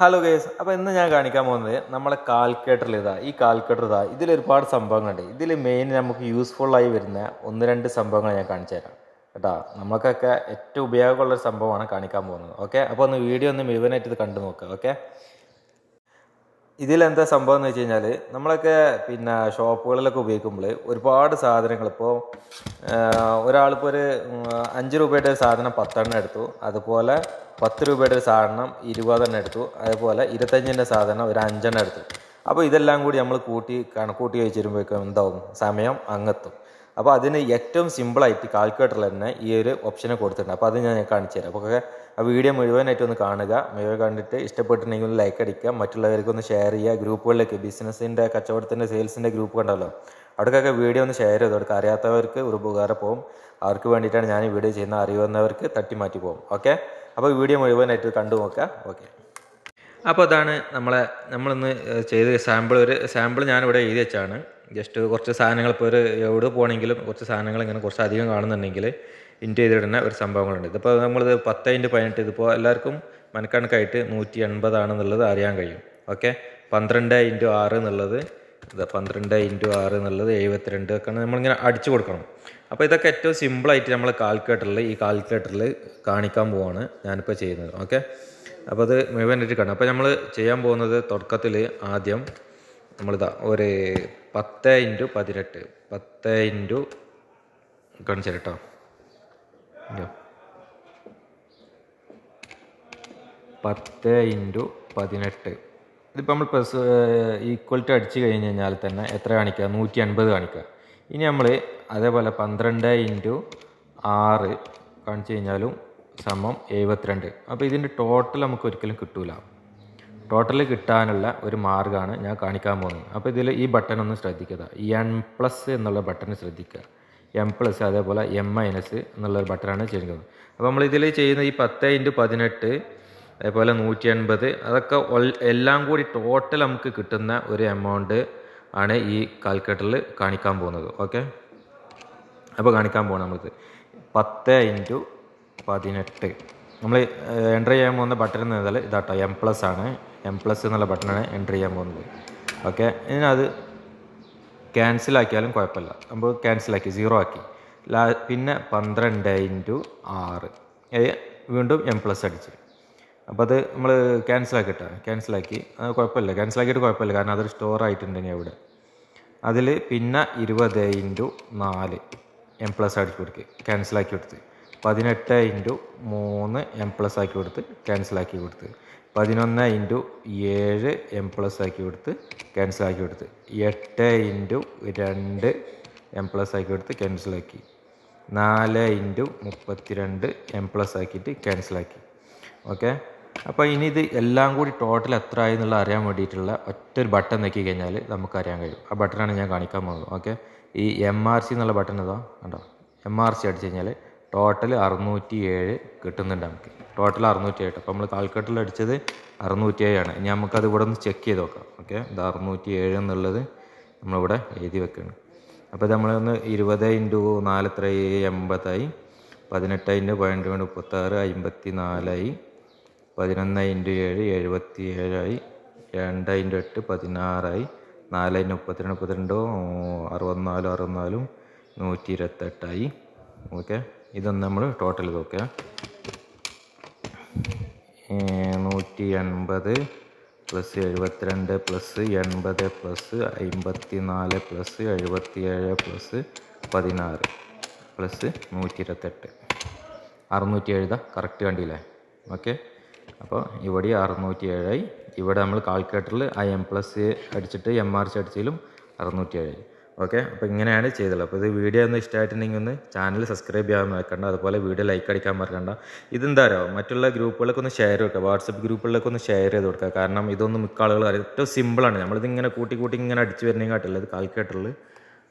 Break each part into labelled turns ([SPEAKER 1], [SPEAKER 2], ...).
[SPEAKER 1] Hello guys അപ്പോൾ ഇന്ന് ഞാൻ കാണിക്കാൻ പോകുന്നത് നമ്മളെ കാൽക്കുലേറ്ററിൽ ഇതാ ഈ കാൽക്കുലേറ്റർ ഇതാ ഇതിൽ ഒരുപാട് സംഭവങ്ങളുണ്ട്. ഇതിൽ മെയിൻ നമുക്ക് യൂസ്ഫുള്ളായി വരുന്ന ഒന്ന് രണ്ട് സംഭവങ്ങൾ ഞാൻ കാണിച്ചു തരാം. കേട്ടോ? നമുക്കൊക്കെ ഏറ്റവും ഉപയോഗമുള്ള ഒരു സംഭവമാണ് കാണിക്കാൻ പോകുന്നത്. ഓക്കെ അപ്പോൾ ഒന്ന് വീഡിയോ ഒന്ന് മുഴുവനായിട്ട് ഇത് കണ്ടു നോക്കുക ഓക്കെ ഇതിലെന്താ സംഭവം എന്ന് വെച്ച് കഴിഞ്ഞാൽ നമ്മളൊക്കെ പിന്നെ ഷോപ്പുകളിലൊക്കെ ഉപയോഗിക്കുമ്പോൾ ഒരുപാട് സാധനങ്ങൾ ഇപ്പോൾ ഒരാളിപ്പോൾ ഒരു അഞ്ച് രൂപയുടെ ഒരു സാധനം പത്തെണ്ണം എടുത്തു. അതുപോലെ പത്ത് രൂപയുടെ ഒരു സാധനം ഇരുപതെണ്ണം എടുത്തു. അതുപോലെ ഇരുപത്തഞ്ചിന്റെ സാധനം ഒരു അഞ്ചെണ്ണം എടുത്തു. അപ്പോൾ ഇതെല്ലാം കൂടി നമ്മൾ കൂട്ടി കണക്കൂട്ടി വെച്ച് വരുമ്പോഴേക്കും എന്താവും? സമയം അങ്ങെത്തും. അപ്പോൾ അതിന് ഏറ്റവും സിമ്പിളായിട്ട് കാൽക്കുലേറ്ററിൽ തന്നെ ഈ ഒരു ഓപ്ഷനെ കൊടുത്തിട്ടുണ്ട്. അപ്പോൾ അത് ഞാൻ കാണിച്ചു തരാം. അപ്പോൾ ആ വീഡിയോ മുഴുവനായിട്ട് ഒന്ന് കാണുക. മുഴുവൻ കണ്ടിട്ട് ഇഷ്ടപ്പെട്ടിട്ടുണ്ടെങ്കിൽ ഒന്ന് ലൈക്ക് അടിക്കുക. മറ്റുള്ളവർക്ക് ഒന്ന് ഷെയർ ചെയ്യുക. ഗ്രൂപ്പുകളിലേക്ക് ബിസിനസ്സിന്റെ കച്ചവടത്തിന്റെ സെയിൽസിന്റെ ഗ്രൂപ്പ് കണ്ടല്ലോ. അവിടേക്കൊക്കെ വീഡിയോ ഒന്ന് ഷെയർ ചെയ്തു? കൊടുക്കുക അറിയാത്തവർക്ക് ഒരു ഉപകാരം പോകും അവർക്ക് വേണ്ടിയിട്ടാണ് ഞാൻ ഈ വീഡിയോ ചെയ്യുന്ന അറിയുന്നവർക്ക് തട്ടി മാറ്റി പോകും ഓക്കെ അപ്പോൾ വീഡിയോ മുഴുവനായിട്ട് കണ്ടു നോക്കുക. ഓക്കെ അപ്പോൾ അതാണ് നമ്മളെ നമ്മളിന്ന് ചെയ്ത സാമ്പിൾ ഒരു സാമ്പിൾ ഞാനിവിടെ എഴുതി വെച്ചാണ്. ജസ്റ്റ് കുറച്ച് സാധനങ്ങൾ ഇപ്പോൾ ഒരു എവിടെ പോകണമെങ്കിലും കുറച്ച് സാധനങ്ങൾ ഇങ്ങനെ കുറച്ച് അധികം കാണുന്നുണ്ടെങ്കിൽ ഇന്റ് ചെയ്തിടുന്ന ഒരു സംഭവങ്ങളുണ്ട്. ഇതിപ്പോൾ നമ്മളിത് പത്ത് ഇന്റ് പതിനെട്ട് ഇതിപ്പോൾ എല്ലാവർക്കും മനക്കണക്കായിട്ട് നൂറ്റി എൺപതാണെന്നുള്ളത് അറിയാൻ കഴിയും. ഓക്കെ പന്ത്രണ്ട് ഇന്റു ആറ് എന്നുള്ളത് ഇത് പന്ത്രണ്ട് ഇന്റു ആറ് എന്നുള്ളത് എഴുപത്തിരണ്ട് ഒക്കെ നമ്മളിങ്ങനെ അടിച്ചു കൊടുക്കണം. അപ്പോൾ ഇതൊക്കെ ഏറ്റവും സിമ്പിളായിട്ട് നമ്മൾ കാൽക്കുലേറ്ററിൽ ഈ കാൽക്കുലേറ്ററിൽ കാണിക്കാൻ പോവാണ് ഞാനിപ്പോൾ ചെയ്യുന്നത്. ഓക്കെ അപ്പോൾ അത് മുഴുവനായിട്ട് കാണാം. അപ്പോൾ നമ്മൾ ചെയ്യാൻ പോകുന്നത് തുടക്കത്തിൽ ആദ്യം നമ്മളിതാ ഒരു പത്ത് ഇന്റു പതിനെട്ട്. പത്ത് ഇന്റു കാണിച്ചു കേട്ടോ പത്ത് ഇന്റു പതിനെട്ട്. ഇതിപ്പോൾ നമ്മൾ പ്ലസ് ടു അടിച്ച് കഴിഞ്ഞ് കഴിഞ്ഞാൽ തന്നെ എത്ര കാണിക്കുക നൂറ്റി അൻപത് കാണിക്കുക ഇനി നമ്മൾ അതേപോലെ പന്ത്രണ്ട് ഇന്റു ആറ് കാണിച്ചു കഴിഞ്ഞാലും സമം എഴുപത്തിരണ്ട്. അപ്പോൾ ഇതിന്റെ ടോട്ടൽ നമുക്ക് ഒരിക്കലും കിട്ടൂല. ടോട്ടൽ കിട്ടാനുള്ള ഒരു മാർഗമാണ് ഞാൻ കാണിക്കാൻ പോകുന്നത്. അപ്പോൾ ഇതിൽ ഈ ബട്ടൺ ഒന്ന് ശ്രദ്ധിക്കുക. എൻ പ്ലസ് എന്നുള്ള ബട്ടൺ ശ്രദ്ധിക്കുക. എം പ്ലസ് അതേപോലെ എം മൈനസ് എന്നുള്ളൊരു ബട്ടണാണ് ചെയ്യുന്നത്. അപ്പോൾ നമ്മൾ ഇതിൽ ചെയ്യുന്ന ഈ പത്ത് ഇന്റു പതിനെട്ട് അതേപോലെ നൂറ്റി എൺപത് അതൊക്കെ എല്ലാം കൂടി ടോട്ടൽ നമുക്ക് കിട്ടുന്ന ഒരു എമൗണ്ട് ആണ് ഈ കാൽക്കുലേറ്ററിൽ കാണിക്കാൻ പോകുന്നത്. ഓക്കെ അപ്പോൾ കാണിക്കാൻ പോകണം നമ്മൾക്ക് പത്ത് ഇന്റു പതിനെട്ട്. നമ്മൾ എന്റർ ചെയ്യാൻ പോകുന്ന ബട്ടൺ എന്ന് പറഞ്ഞാൽ ഇതാട്ടോ എം പ്ലസ് ആണ്. എം പ്ലസ് എന്നുള്ള ബട്ടണാണ് എന്റർ ചെയ്യാൻ പോകുന്നത്. ഓക്കെ ഇതിനത് ക്യാൻസലാക്കിയാലും കുഴപ്പമില്ല. നമ്മൾ ക്യാൻസലാക്കി സീറോ ആക്കി. ലാ പിന്നെ പന്ത്രണ്ട് ഇന്റു ആറ്. വീണ്ടും എം പ്ലസ് അടിച്ച്. അപ്പോൾ അത് നമ്മൾ ക്യാൻസലാക്കിയിട്ടാ ക്യാൻസലാക്കി അത് കുഴപ്പമില്ല. ക്യാൻസലാക്കിയിട്ട് കുഴപ്പമില്ല. കാരണം അതൊരു സ്റ്റോർ ആയിട്ടുണ്ടെങ്കിൽ അവിടെ. അതിൽ പിന്നെ ഇരുപത് ഇന്റു നാല്. എം പ്ലസ് അടിച്ച് കൊടുക്കുക ക്യാൻസലാക്കി കൊടുത്ത്. പതിനെട്ട് ഇന്റു മൂന്ന് എം പ്ലസ് ആക്കി കൊടുത്ത് ക്യാൻസലാക്കി കൊടുത്ത്. പതിനൊന്ന് ഇന്റു ഏഴ് എം പ്ലസ് ആക്കി കൊടുത്ത് ക്യാൻസലാക്കി കൊടുത്ത്. എട്ട് ഇന്റു രണ്ട് എം പ്ലസ് ആക്കി കൊടുത്ത് ക്യാൻസലാക്കി നാല് ഇന്റു മുപ്പത്തിരണ്ട് എം പ്ലസ് ആക്കിയിട്ട് ക്യാൻസലാക്കി ഓക്കെ അപ്പോൾ ഇനി ഇത് എല്ലാം കൂടി ടോട്ടൽ എത്ര ആയി എന്നുള്ള അറിയാൻ വേണ്ടിയിട്ടുള്ള ഒറ്റ ഒരു ബട്ടൺ നോക്കി കഴിഞ്ഞാൽ നമുക്ക് അറിയാൻ കഴിയും. ആ ബട്ടണാണ് ഞാൻ കാണിക്കാൻ പോകുന്നത്. ഓക്കെ ഈ എം ആർ സി എന്നുള്ള ബട്ടൺ ഇതാ കണ്ടോ? എം ആർ സി അടിച്ച് കഴിഞ്ഞാൽ ടോട്ടൽ അറുന്നൂറ്റി ഏഴ് കിട്ടുന്നുണ്ട് നമുക്ക്. ടോട്ടൽ അറുന്നൂറ്റി ഏഴ് അപ്പോൾ നമ്മൾ കാൽക്കട്ടിൽ അടിച്ചത് അറുന്നൂറ്റി ഏഴാണ് ഇനി നമുക്കത് ഇവിടെ ഒന്ന് ചെക്ക് ചെയ്ത് നോക്കാം. ഓക്കെ ഇത് അറുന്നൂറ്റി ഏഴ് എന്നുള്ളത് നമ്മളിവിടെ എഴുതി വെക്കണം അപ്പോൾ നമ്മളൊന്ന് ഇരുപത് ഇന്റു നാല് എത്ര എൺപതായി. പതിനെട്ട് ഇന്റു പതിനെട്ട് കൊണ്ട് മുപ്പത്താറ് അമ്പത്തി നാലായി പതിനൊന്ന് ഇന്റു ഏഴ് എഴുപത്തി ഏഴായി രണ്ട് ഇന്റു എട്ട് പതിനാറായി. നാല് ഇന്റു മുപ്പത്തിരണ്ട് മുപ്പത്തിരണ്ടോ? അറുപത്തിനാലും അറുപത്തിനാലും നൂറ്റി ഇരുപത്തെട്ടായി ഓക്കെ ഇതൊന്ന് നമ്മൾ ടോട്ടൽ നോക്കുക നൂറ്റി എൺപത് പ്ലസ് എഴുപത്തിരണ്ട് പ്ലസ് എൺപത് പ്ലസ് അമ്പത്തി നാല് പ്ലസ് എഴുപത്തി ഏഴ് പ്ലസ് പതിനാറ് പ്ലസ് നൂറ്റി ഇരുപത്തെട്ട് അറുന്നൂറ്റി എഴുതാ കറക്റ്റ് കണ്ടില്ലേ? ഓക്കെ അപ്പോൾ ഇവിടെ അറുന്നൂറ്റി ഏഴായി ഇവിടെ നമ്മൾ കാൽക്കുലേറ്ററിൽ ആ എം പ്ലസ് അടിച്ചിട്ട് എം ആർ സി അടിച്ചാലും അറുന്നൂറ്റി ഏഴായി ഓക്കെ? അപ്പോൾ ഇങ്ങനെയാണ് ചെയ്തത്. അപ്പോൾ ഇത് വീഡിയോ ഒന്ന് ഇഷ്ടമായിട്ടുണ്ടെങ്കിൽ ഒന്ന് ചാനൽ സബ്സ്ക്രൈബ് ചെയ്യാൻ മറക്കണ്ട. അതുപോലെ വീഡിയോ ലൈക്ക് അടിക്കാൻ മറക്കണ്ട. ഇതെന്താ പറയുക മറ്റുള്ള ഗ്രൂപ്പുകളൊക്കെ ഒന്ന് ഷെയർ കൊടുക്കുക. വാട്സപ്പ് ഗ്രൂപ്പുകളിലൊക്കെ ഒന്ന് ഷെയർ ചെയ്ത് കൊടുക്കുക. കാരണം ഇതൊന്നും മിക്ക ആളുകൾ അറിയാം. ഏറ്റവും സിമ്പിളാണ് നമ്മളിത് ഇങ്ങനെ കൂട്ടി കൂട്ടി ഇങ്ങനെ അടിച്ച് വരുന്നതിനെക്കാട്ടില്ല ഇത് കാൽക്കുലേറ്ററിൽ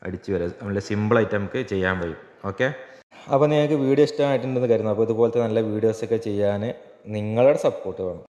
[SPEAKER 1] അടിച്ച് വരാം. നല്ല സിമ്പിളായിട്ട് നമുക്ക് ചെയ്യാൻ കഴിയും. ഓക്കെ? അപ്പോൾ നിങ്ങൾക്ക് വീഡിയോ ഇഷ്ടമായിട്ടുണ്ടെന്ന് കരുതുന്നു. അപ്പോൾ ഇതുപോലത്തെ നല്ല വീഡിയോസൊക്കെ ചെയ്യാൻ നിങ്ങളുടെ സപ്പോർട്ട് വേണം.